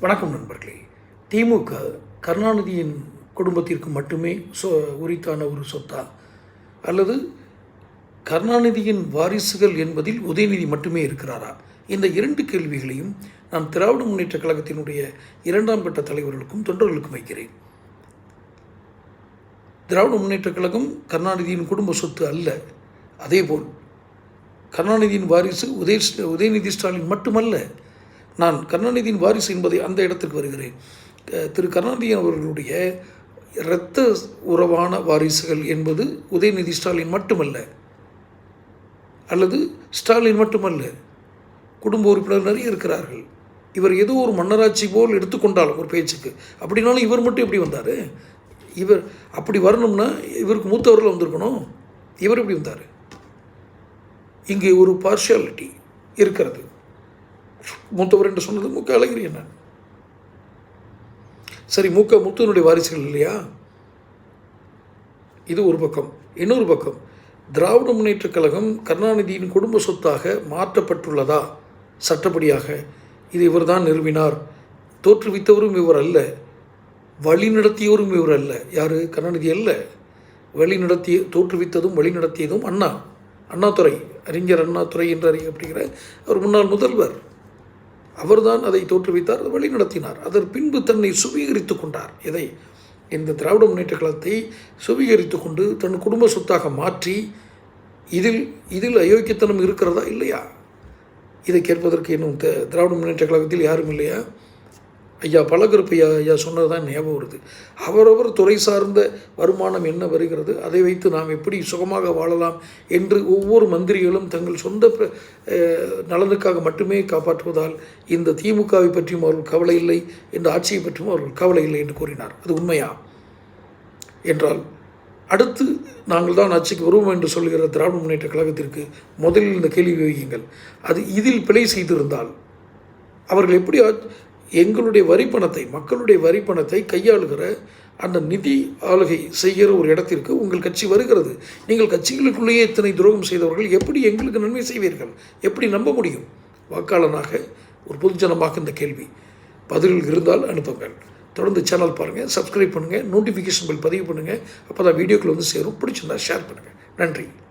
வணக்கம் நண்பர்களே. திமுக கருணாநிதியின் குடும்பத்திற்கு மட்டுமே சொ உரித்தான ஒரு சொத்தா? அல்லது கருணாநிதியின் வாரிசுகள் என்பதில் உதயநிதி மட்டுமே இருக்கிறாரா? இந்த இரண்டு கேள்விகளையும் நான் திராவிட முன்னேற்றக் கழகத்தினுடைய இரண்டாம் கட்ட தலைவர்களுக்கும் தொண்டர்களுக்கும் வைக்கிறேன். திராவிட முன்னேற்றக் கழகம் கருணாநிதியின் குடும்ப சொத்து அல்ல. அதேபோல் கருணாநிதியின் வாரிசு உதய உதயநிதி ஸ்டாலின் மட்டுமல்ல நான் கருணாநிதியின் வாரிசு என்பதை அந்த இடத்துக்கு வருகிறேன். திரு கருணாநிதி அவர்களுடைய இரத்த உறவான வாரிசுகள் என்பது உதயநிதி ஸ்டாலின் மட்டுமல்ல அல்லது ஸ்டாலின் மட்டுமல்ல குடும்ப உறுப்பினர் நிறைய இருக்கிறார்கள். இவர் ஏதோ ஒரு மன்னராட்சி போல் எடுத்துக்கொண்டாலும் ஒரு பேச்சுக்கு. அப்படின்னாலும் இவர் மட்டும் எப்படி வந்தார்? இவர் அப்படி வரணும்னா இவருக்கு மூத்தவர்கள் வந்திருக்கணும். இவர் எப்படி வந்தார்? இங்கே ஒரு பார்ஷியாலிட்டி இருக்கிறது. மூத்தவர் என்று சொன்னது மூக்க அழகிரி என்ன சரி மூக்க முத்துவனுடைய வாரிசுகள் இல்லையா? இது ஒரு பக்கம். இன்னொரு பக்கம். திராவிட முன்னேற்றக் கழகம் கருணாநிதியின் குடும்ப சொத்தாக மாற்றப்பட்டுள்ளதா? சட்டப்படியாக. இது இவர்தான் நிறுவினார். தோற்றுவித்தவரும் இவர் அல்ல. வழி நடத்தியவரும் இவர் அல்ல. யார்? கருணாநிதி அல்ல. வழி நடத்திய தோற்றுவித்ததும் வழி நடத்தியதும் அண்ணா. அண்ணாதுரை. அறிஞர் அண்ணாதுரை என்று அறியப்படுகிற அவர் முன்னாள் முதல்வர். அவர்தான் அதை தோற்றுவித்தார் அதை வழி நடத்தினார் அதன் பின்பு தன்னை சுவீகரித்து கொண்டார். எதை இந்த திராவிட முன்னேற்ற கழகத்தை சுவீகரித்து கொண்டு தன் குடும்ப சொத்தாக மாற்றி இதில் இதில் அயோக்கியத்தனம் இருக்கிறதா இல்லையா? இதை கேட்பதற்கு இன்னும் திராவிட முன்னேற்ற கழகத்தில் யாரும் இல்லையா? ஐயா பழகருப்பையா ஐயா சொன்னது தான் ஞாபகம் வருது. அவரவர் துறை சார்ந்த வருமானம் என்ன வருகிறது? அதை வைத்து நாம் எப்படி சுகமாக வாழலாம் என்று ஒவ்வொரு மந்திரிகளும் தங்கள் சொந்த நலனுக்காக மட்டுமே காப்பாற்றுவதால் இந்த திமுகவை பற்றியும் அவர்கள் கவலை இல்லை இந்த ஆட்சியை பற்றியும் அவர்கள் கவலை இல்லை என்று கூறினார். அது உண்மையா? என்றால் அடுத்து நாங்கள் தான் ஆட்சிக்கு வருவோம் என்று சொல்கிற திராவிட முன்னேற்ற கழகத்திற்கு முதலில் இந்த கேள்வி வையுங்கள். அது இதில் பிழை செய்திருந்தால் அவர்கள் எப்படி எங்களுடைய வரி பணத்தை மக்களுடைய வரி பணத்தை கையாளுகிற அந்த நிதி ஆளுகை செய்கிற ஒரு இடத்திற்கு உங்கள் கட்சி வருகிறது. நீங்கள் கட்சிகளுக்குள்ளேயே இத்தனை துரோகம் செய்தவர்கள் எப்படி எங்களுக்கு நன்மை செய்வீர்கள்? எப்படி நம்ப முடியும்? வாக்காளனாக ஒரு பொதுஜனமாக இந்த கேள்வி பதில்கள் இருந்தால் அனுப்புங்கள். தொடர்ந்து சேனல் பாருங்கள் சப்ஸ்கிரைப் பண்ணுங்கள் நோட்டிஃபிகேஷன் பில் பதிவு பண்ணுங்கள் அப்போ தான் வீடியோக்கள் வந்து சேரும். பிடிச்சிருந்தா ஷேர் பண்ணுங்கள் நன்றி.